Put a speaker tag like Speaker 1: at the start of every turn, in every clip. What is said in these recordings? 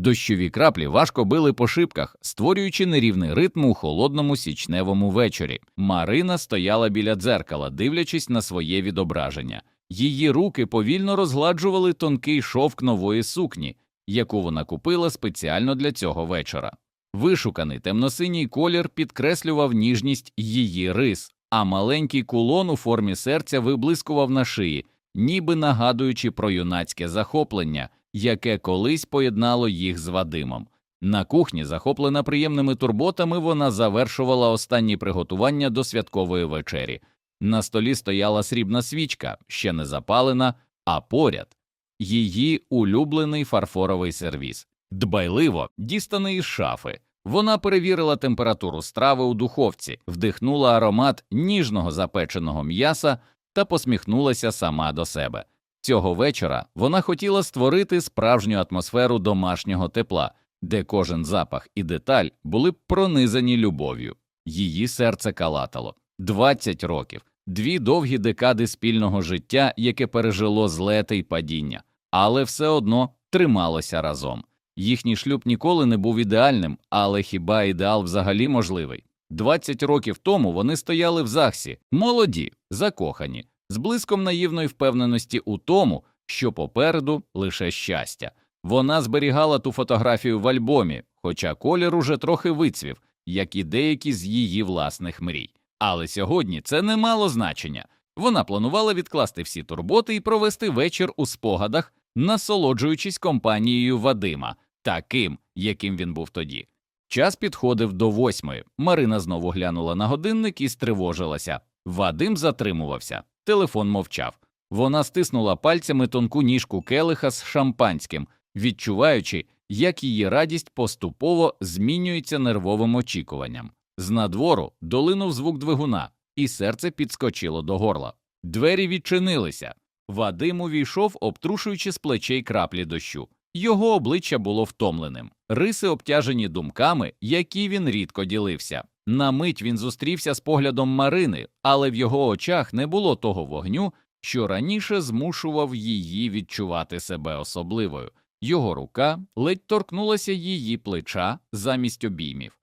Speaker 1: Дощові краплі важко били по шибках, створюючи нерівний ритм у холодному січневому вечорі. Марина стояла біля дзеркала, дивлячись на своє відображення. Її руки повільно розгладжували тонкий шовк нової сукні, яку вона купила спеціально для цього вечора. Вишуканий темносиній колір підкреслював ніжність її рис, а маленький кулон у формі серця виблискував на шиї, ніби нагадуючи про юнацьке захоплення, яке колись поєднало їх з Вадимом. На кухні, захоплена приємними турботами, вона завершувала останні приготування до святкової вечері. На столі стояла срібна свічка, ще не запалена, а поряд її улюблений фарфоровий сервіз. Дбайливо дістаний із шафи. Вона перевірила температуру страви у духовці, вдихнула аромат ніжного запеченого м'яса та посміхнулася сама до себе. Цього вечора вона хотіла створити справжню атмосферу домашнього тепла, де кожен запах і деталь були пронизані любов'ю. Її серце калатало 20 років, дві довгі декади спільного життя, яке пережило злети й падіння, але все одно трималося разом. Їхній шлюб ніколи не був ідеальним, але хіба ідеал взагалі можливий? 20 років тому вони стояли в ЗАГСі, молоді, закохані, з блиском наївної впевненості у тому, що попереду лише щастя. Вона зберігала ту фотографію в альбомі, хоча колір уже трохи вицвів, як і деякі з її власних мрій. Але сьогодні це не мало значення. Вона планувала відкласти всі турботи і провести вечір у спогадах, насолоджуючись компанією Вадима, таким, яким він був тоді. Час підходив до восьмої. Марина знову глянула на годинник і стривожилася. Вадим затримувався. Телефон мовчав. Вона стиснула пальцями тонку ніжку келиха з шампанським, відчуваючи, як її радість поступово змінюється нервовим очікуванням. З надвору долинув звук двигуна, і серце підскочило до горла. Двері відчинилися. Вадим увійшов, обтрушуючи з плечей краплі дощу. Його обличчя було втомленим, риси обтяжені думками, які він рідко ділився. На мить він зустрівся з поглядом Марини, але в його очах не було того вогню, що раніше змушував її відчувати себе особливою. Його рука ледь торкнулася її плеча замість обіймів.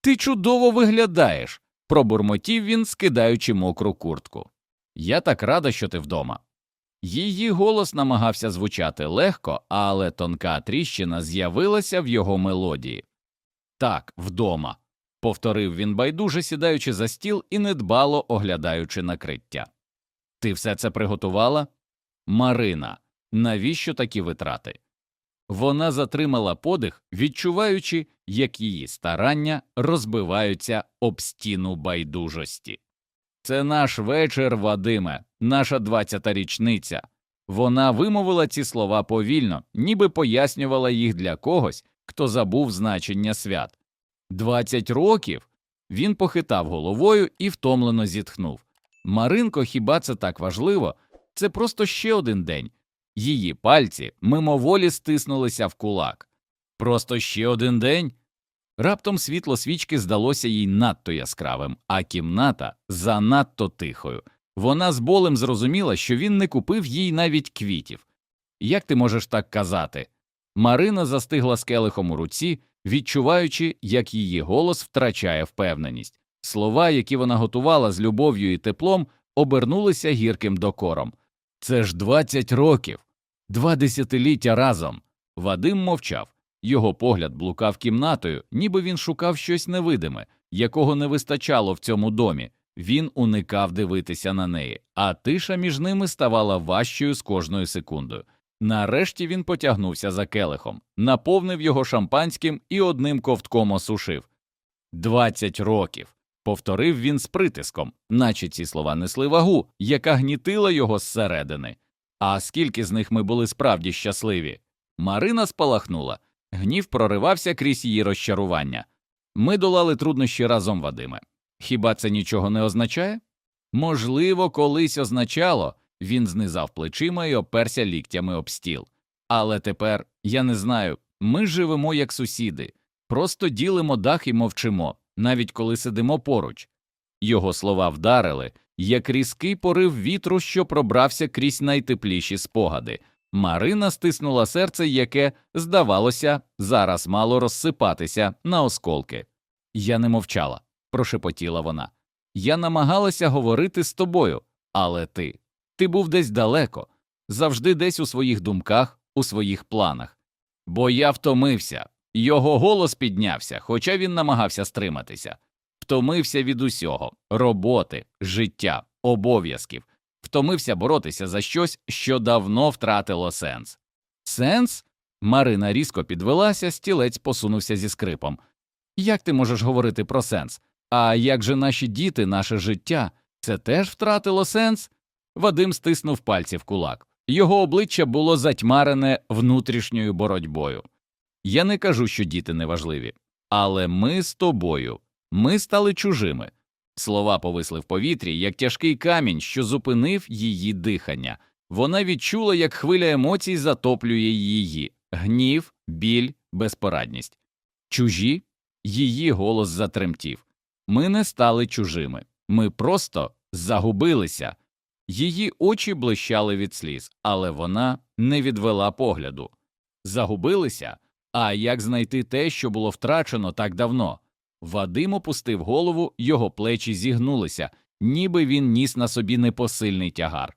Speaker 1: Ти чудово виглядаєш, пробурмотів він, скидаючи мокру куртку. Я так рада, що ти вдома. Її голос намагався звучати легко, але тонка тріщина з'явилася в його мелодії. Так, вдома, повторив він байдуже сідаючи за стіл і недбало оглядаючи накриття. Ти все це приготувала? Марина, навіщо такі витрати? Вона затримала подих, відчуваючи, як її старання розбиваються об стіну байдужості. Це наш вечір, Вадиме, наша двадцята річниця. Вона вимовила ці слова повільно, ніби пояснювала їх для когось, хто забув значення свят. Двадцять років. Він похитав головою і втомлено зітхнув. Маринко, хіба це так важливо? Це просто ще один день. Її пальці мимоволі стиснулися в кулак. Просто ще один день. Раптом світло свічки здалося їй надто яскравим, а кімната занадто тихою. Вона з болем зрозуміла, що він не купив їй навіть квітів. Як ти можеш так казати? Марина застигла з келихом у руці, відчуваючи, як її голос втрачає впевненість. Слова, які вона готувала з любов'ю і теплом, обернулися гірким докором. Це ж двадцять років, два десятиліття разом. Вадим мовчав. Його погляд блукав кімнатою, ніби він шукав щось невидиме, якого не вистачало в цьому домі. Він уникав дивитися на неї, а тиша між ними ставала важчою з кожною секундою. Нарешті він потягнувся за келихом, наповнив його шампанським і одним ковтком осушив. Двадцять років. повторив він з притиском, наче ці слова несли вагу, яка гнітила його зсередини. А скільки з них ми були справді щасливі? Марина спалахнула. Гнів проривався крізь її розчарування. Ми долали труднощі разом, Вадиме. Хіба це нічого не означає? Можливо, колись означало, він знизав плечима і оперся ліктями об стіл. Але тепер я не знаю ми живемо як сусіди, просто ділимо дах і мовчимо, навіть коли сидимо поруч. Його слова вдарили, як різкий порив вітру, що пробрався крізь найтепліші спогади. Марина стиснула серце, яке, здавалося, зараз мало розсипатися на осколки. Я не мовчала, прошепотіла вона. Я намагалася говорити з тобою, але ти. Ти був десь далеко, завжди десь у своїх думках, у своїх планах. Бо я втомився. Його голос піднявся, хоча він намагався стриматися. Втомився від усього роботи, життя, обов'язків, втомився боротися за щось, що давно втратило сенс. Сенс? Марина різко підвелася, стілець посунувся зі скрипом. Як ти можеш говорити про сенс? А як же наші діти, наше життя? Це теж втратило сенс? Вадим стиснув пальці в кулак. Його обличчя було затьмарене внутрішньою боротьбою. Я не кажу, що діти неважливі, але ми з тобою, ми стали чужими. Слова повисли в повітрі, як тяжкий камінь, що зупинив її дихання. Вона відчула, як хвиля емоцій затоплює її гнів, біль, безпорадність. Чужі її голос затремтів. Ми не стали чужими, ми просто загубилися. Її очі блищали від сліз, але вона не відвела погляду. Загубилися? А як знайти те, що було втрачено так давно? Вадим опустив голову, його плечі зігнулися, ніби він ніс на собі непосильний тягар.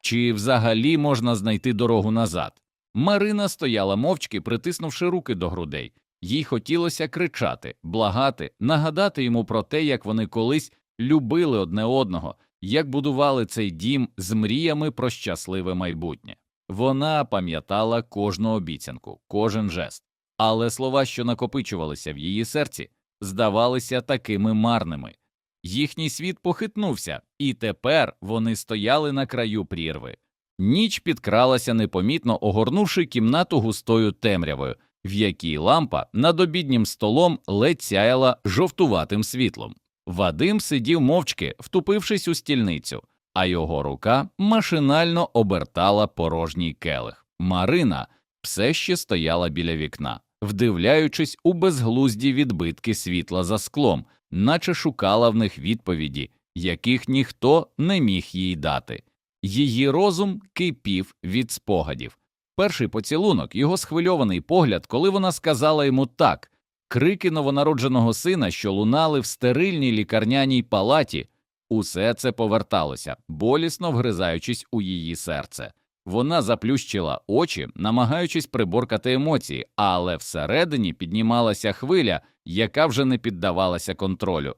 Speaker 1: Чи взагалі можна знайти дорогу назад? Марина стояла мовчки, притиснувши руки до грудей. Їй хотілося кричати, благати, нагадати йому про те, як вони колись любили одне одного, як будували цей дім з мріями про щасливе майбутнє. Вона пам'ятала кожну обіцянку, кожен жест, але слова, що накопичувалися в її серці, здавалися такими марними. Їхній світ похитнувся, і тепер вони стояли на краю прірви. Ніч підкралася непомітно, огорнувши кімнату густою темрявою, в якій лампа над обіднім столом ледь сяяла жовтуватим світлом. Вадим сидів мовчки, втупившись у стільницю, а його рука машинально обертала порожній келих. Марина все ще стояла біля вікна, вдивляючись у безглузді відбитки світла за склом, наче шукала в них відповіді, яких ніхто не міг їй дати. Її розум кипів від спогадів. Перший поцілунок, його схвильований погляд, коли вона сказала йому так, крики новонародженого сина, що лунали в стерильній лікарняній палаті, усе це поверталося, болісно вгризаючись у її серце. Вона заплющила очі, намагаючись приборкати емоції, але всередині піднімалася хвиля, яка вже не піддавалася контролю.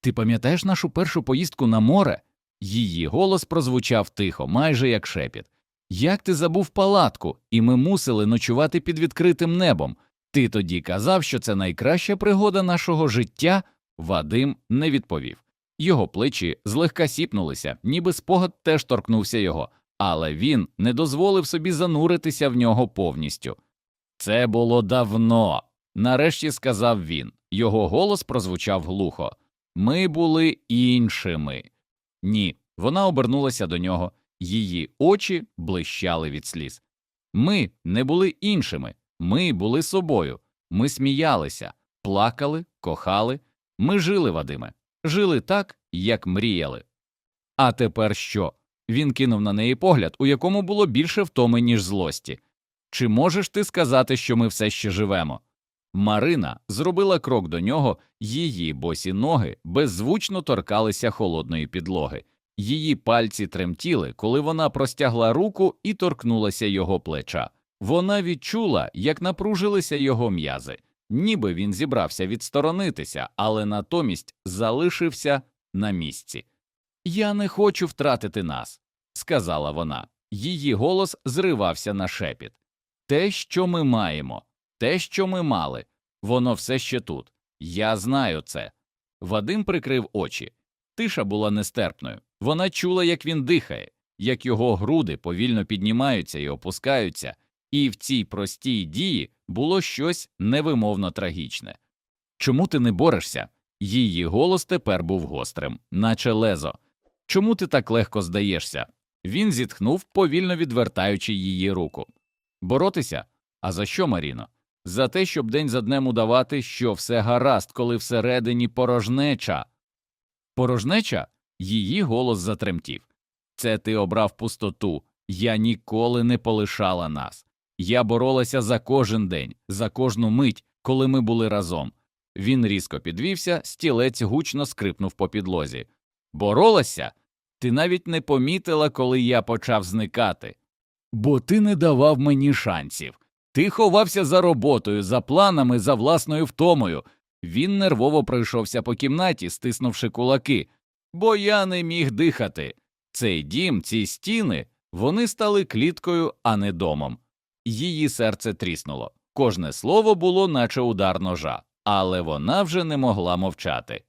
Speaker 1: Ти пам'ятаєш нашу першу поїздку на море? Її голос прозвучав тихо, майже як шепіт. Як ти забув палатку, і ми мусили ночувати під відкритим небом. Ти тоді казав, що це найкраща пригода нашого життя? Вадим не відповів. Його плечі злегка сіпнулися, ніби спогад теж торкнувся його, але він не дозволив собі зануритися в нього повністю. Це було давно, нарешті сказав він. Його голос прозвучав глухо. Ми були іншими. Ні, вона обернулася до нього, її очі блищали від сліз. Ми не були іншими, ми були собою, ми сміялися, плакали, кохали, ми жили, Вадиме, жили так, як мріяли. А тепер що? Він кинув на неї погляд, у якому було більше втоми, ніж злості. Чи можеш ти сказати, що ми все ще живемо? Марина зробила крок до нього, її босі ноги беззвучно торкалися холодної підлоги. Її пальці тремтіли, коли вона простягла руку і торкнулася його плеча. Вона відчула, як напружилися його м'язи, ніби він зібрався відсторонитися, але натомість залишився на місці. Я не хочу втратити нас, сказала вона. Її голос зривався на шепіт. Те, що ми маємо, те, що ми мали, воно все ще тут. Я знаю це. Вадим прикрив очі. Тиша була нестерпною. Вона чула, як він дихає, як його груди повільно піднімаються і опускаються, і в цій простій дії було щось невимовно трагічне. Чому ти не борешся? Її голос тепер був гострим, наче лезо. Чому ти так легко здаєшся? Він зітхнув, повільно відвертаючи її руку. Боротися? А за що, Маріно? За те, щоб день за днем удавати, що все гаразд, коли всередині порожнеча. Порожнеча? Її голос затремтів. Це ти обрав пустоту. Я ніколи не полишала нас. Я боролася за кожен день, за кожну мить, коли ми були разом. Він різко підвівся, стілець гучно скрипнув по підлозі. Боролася? Ти навіть не помітила, коли я почав зникати. Бо ти не давав мені шансів. Ти ховався за роботою, за планами, за власною втомою. Він нервово пройшовся по кімнаті, стиснувши кулаки. Бо я не міг дихати. Цей дім, ці стіни, вони стали кліткою, а не домом. Її серце тріснуло. Кожне слово було, наче удар ножа, але вона вже не могла мовчати.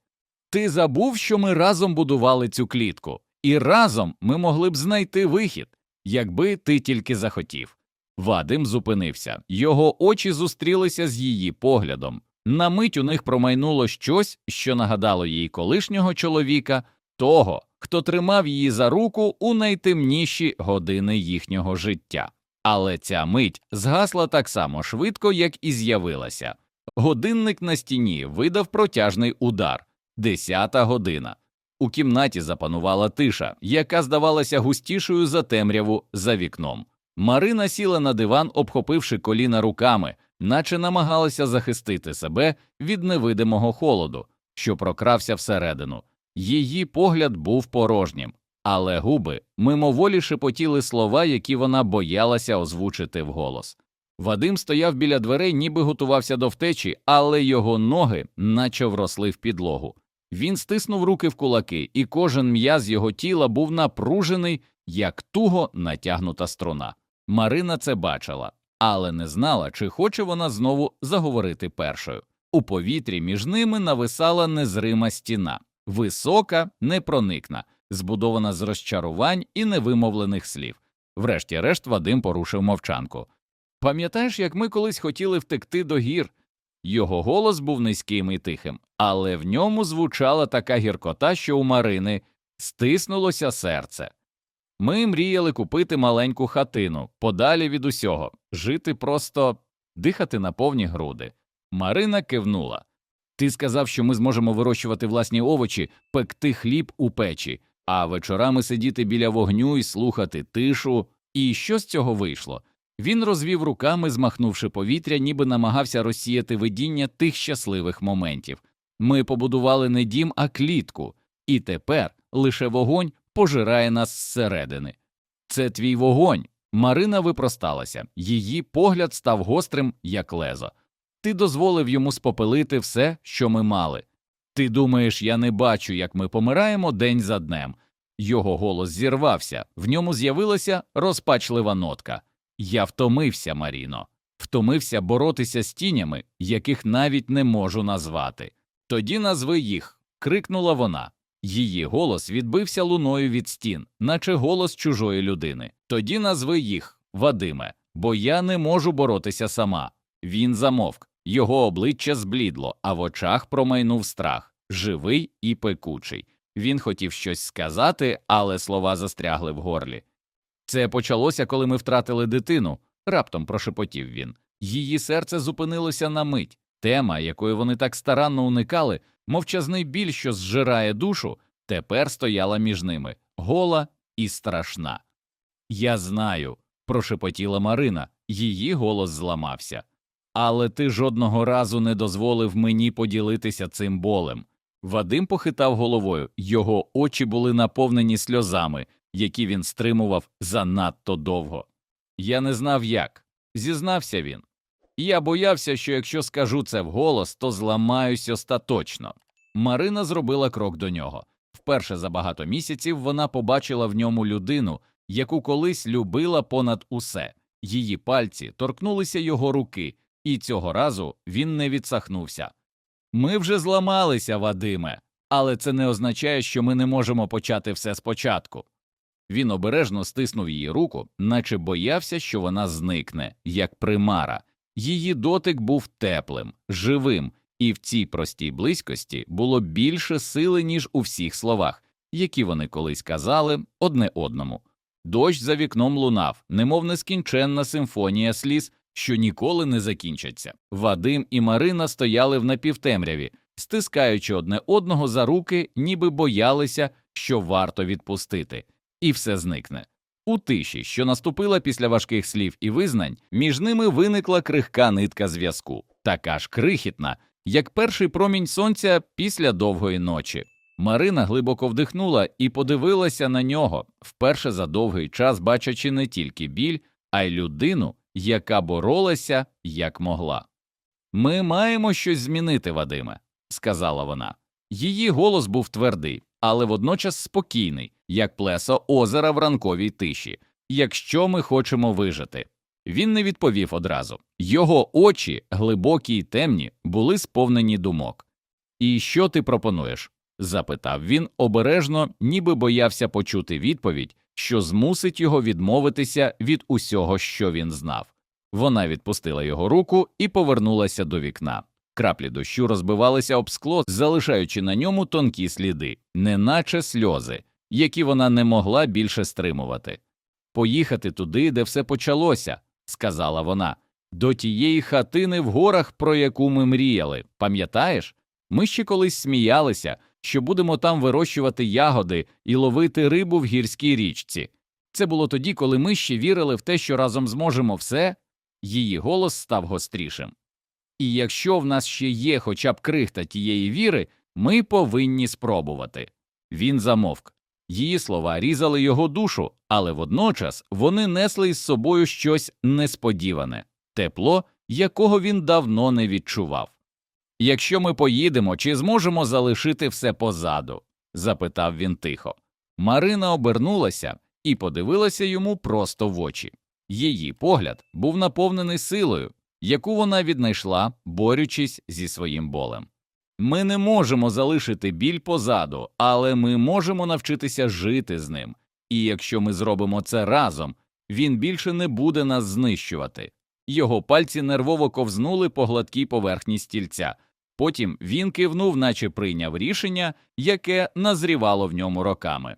Speaker 1: Ти забув, що ми разом будували цю клітку, і разом ми могли б знайти вихід, якби ти тільки захотів. Вадим зупинився, його очі зустрілися з її поглядом. На мить у них промайнуло щось, що нагадало їй колишнього чоловіка, того, хто тримав її за руку у найтемніші години їхнього життя. Але ця мить згасла так само швидко, як і з'явилася. Годинник на стіні видав протяжний удар десята година. У кімнаті запанувала тиша, яка здавалася густішою за темряву за вікном. Марина сіла на диван, обхопивши коліна руками, наче намагалася захистити себе від невидимого холоду, що прокрався всередину. Її погляд був порожнім, але губи мимоволі шепотіли слова, які вона боялася озвучити вголос. Вадим стояв біля дверей, ніби готувався до втечі, але його ноги наче вросли в підлогу. Він стиснув руки в кулаки, і кожен м'яз його тіла був напружений, як туго натягнута струна. Марина це бачила, але не знала, чи хоче вона знову заговорити першою. У повітрі між ними нависала незрима стіна, висока, непроникна, збудована з розчарувань і невимовлених слів. Врешті-решт Вадим порушив мовчанку. Пам'ятаєш, як ми колись хотіли втекти до гір? Його голос був низьким і тихим, але в ньому звучала така гіркота, що у Марини стиснулося серце. Ми мріяли купити маленьку хатину, подалі від усього, жити просто дихати на повні груди. Марина кивнула. Ти сказав, що ми зможемо вирощувати власні овочі, пекти хліб у печі, а вечорами сидіти біля вогню і слухати тишу. І що з цього вийшло? Він розвів руками, змахнувши повітря, ніби намагався розсіяти видіння тих щасливих моментів. Ми побудували не дім, а клітку, і тепер лише вогонь пожирає нас зсередини. Це твій вогонь. Марина випросталася, її погляд став гострим, як лезо. Ти дозволив йому спопелити все, що ми мали. Ти думаєш, я не бачу, як ми помираємо день за днем. Його голос зірвався, в ньому з'явилася розпачлива нотка. Я втомився, Маріно, втомився боротися з тінями, яких навіть не можу назвати. Тоді назви їх. крикнула вона. Її голос відбився луною від стін, наче голос чужої людини. Тоді назви їх, Вадиме, бо я не можу боротися сама. Він замовк, його обличчя зблідло, а в очах промайнув страх, живий і пекучий. Він хотів щось сказати, але слова застрягли в горлі. Це почалося, коли ми втратили дитину, раптом прошепотів він. Її серце зупинилося на мить. Тема, якої вони так старанно уникали, мовчазний біль, що зжирає душу, тепер стояла між ними, гола і страшна. Я знаю, прошепотіла Марина, її голос зламався. Але ти жодного разу не дозволив мені поділитися цим болем. Вадим похитав головою, його очі були наповнені сльозами, які він стримував занадто довго. Я не знав як, зізнався він. Я боявся, що якщо скажу це вголос, то зламаюсь остаточно. Марина зробила крок до нього. Вперше за багато місяців вона побачила в ньому людину, яку колись любила понад усе. Її пальці торкнулися його руки, і цього разу він не відсахнувся. Ми вже зламалися, Вадиме, але це не означає, що ми не можемо почати все спочатку. Він обережно стиснув її руку, наче боявся, що вона зникне, як примара. Її дотик був теплим, живим, і в цій простій близькості було більше сили, ніж у всіх словах, які вони колись казали одне одному. Дощ за вікном лунав, немов нескінченна симфонія сліз, що ніколи не закінчаться. Вадим і Марина стояли в напівтемряві, стискаючи одне одного за руки, ніби боялися, що варто відпустити, і все зникне. У тиші, що наступила після важких слів і визнань, між ними виникла крихка нитка зв'язку, така ж крихітна, як перший промінь сонця після довгої ночі. Марина глибоко вдихнула і подивилася на нього, вперше за довгий час бачачи не тільки біль, а й людину, яка боролася як могла. Ми маємо щось змінити, Вадиме, сказала вона. Її голос був твердий, але водночас спокійний, як плесо озера в ранковій тиші, якщо ми хочемо вижити. Він не відповів одразу. Його очі, глибокі й темні, були сповнені думок. І що ти пропонуєш? запитав він обережно, ніби боявся почути відповідь, що змусить його відмовитися від усього, що він знав. Вона відпустила його руку і повернулася до вікна. Краплі дощу розбивалися об скло, залишаючи на ньому тонкі сліди, неначе сльози, які вона не могла більше стримувати. Поїхати туди, де все почалося, сказала вона, до тієї хатини в горах, про яку ми мріяли. Пам'ятаєш? Ми ще колись сміялися, що будемо там вирощувати ягоди і ловити рибу в гірській річці. Це було тоді, коли ми ще вірили в те, що разом зможемо все. Її голос став гострішим. І якщо в нас ще є хоча б крихта тієї віри, ми повинні спробувати. Він замовк. Її слова різали його душу, але водночас вони несли із собою щось несподіване, тепло, якого він давно не відчував. Якщо ми поїдемо, чи зможемо залишити все позаду? запитав він тихо. Марина обернулася і подивилася йому просто в очі. Її погляд був наповнений силою, яку вона віднайшла, борючись зі своїм болем. Ми не можемо залишити біль позаду, але ми можемо навчитися жити з ним, і якщо ми зробимо це разом, він більше не буде нас знищувати. Його пальці нервово ковзнули по гладкій поверхні стільця. Потім він кивнув, наче прийняв рішення, яке назрівало в ньому роками.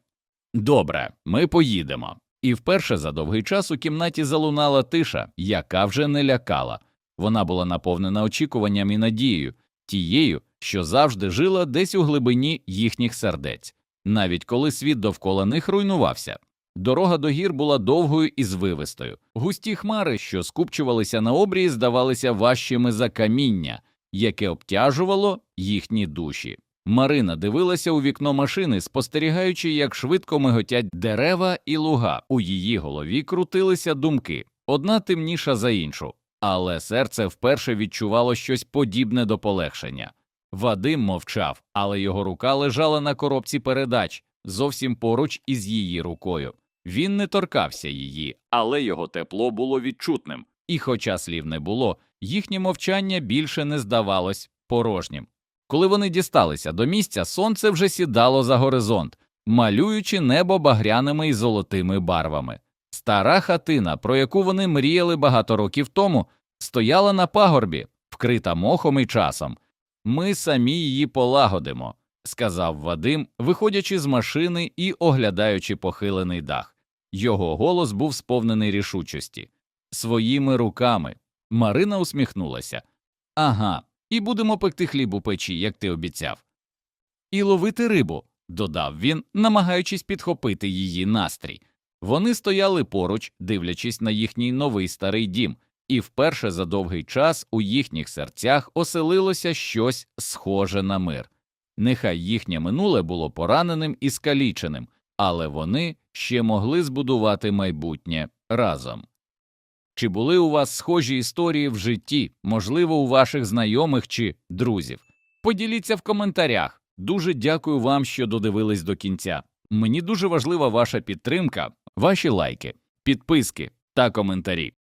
Speaker 1: Добре, ми поїдемо. І вперше за довгий час у кімнаті залунала тиша, яка вже не лякала. Вона була наповнена очікуванням і надією, тією, що завжди жила десь у глибині їхніх сердець, навіть коли світ довкола них руйнувався. Дорога до гір була довгою і звивистою. Густі хмари, що скупчувалися на обрії, здавалися важчими за каміння, яке обтяжувало їхні душі. Марина дивилася у вікно машини, спостерігаючи, як швидко миготять дерева і луга. У її голові крутилися думки, одна темніша за іншу, але серце вперше відчувало щось подібне до полегшення. Вадим мовчав, але його рука лежала на коробці передач зовсім поруч із її рукою. Він не торкався її, але його тепло було відчутним, і, хоча слів не було, їхнє мовчання більше не здавалось порожнім. Коли вони дісталися до місця, сонце вже сідало за горизонт, малюючи небо багряними і золотими барвами. Стара хатина, про яку вони мріяли багато років тому, стояла на пагорбі, вкрита мохом і часом. Ми самі її полагодимо, сказав Вадим, виходячи з машини і оглядаючи похилений дах. Його голос був сповнений рішучості. Своїми руками. Марина усміхнулася. Ага, і будемо пекти хліб у печі, як ти обіцяв. І ловити рибу, додав він, намагаючись підхопити її настрій. Вони стояли поруч, дивлячись на їхній новий старий дім, і вперше за довгий час у їхніх серцях оселилося щось схоже на мир. Нехай їхнє минуле було пораненим і скаліченим, але вони ще могли збудувати майбутнє разом. Чи були у вас схожі історії в житті, можливо, у ваших знайомих чи друзів? Поділіться в коментарях. Дуже дякую вам, що додивились до кінця. Мені дуже важлива ваша підтримка, ваші лайки, підписки та коментарі.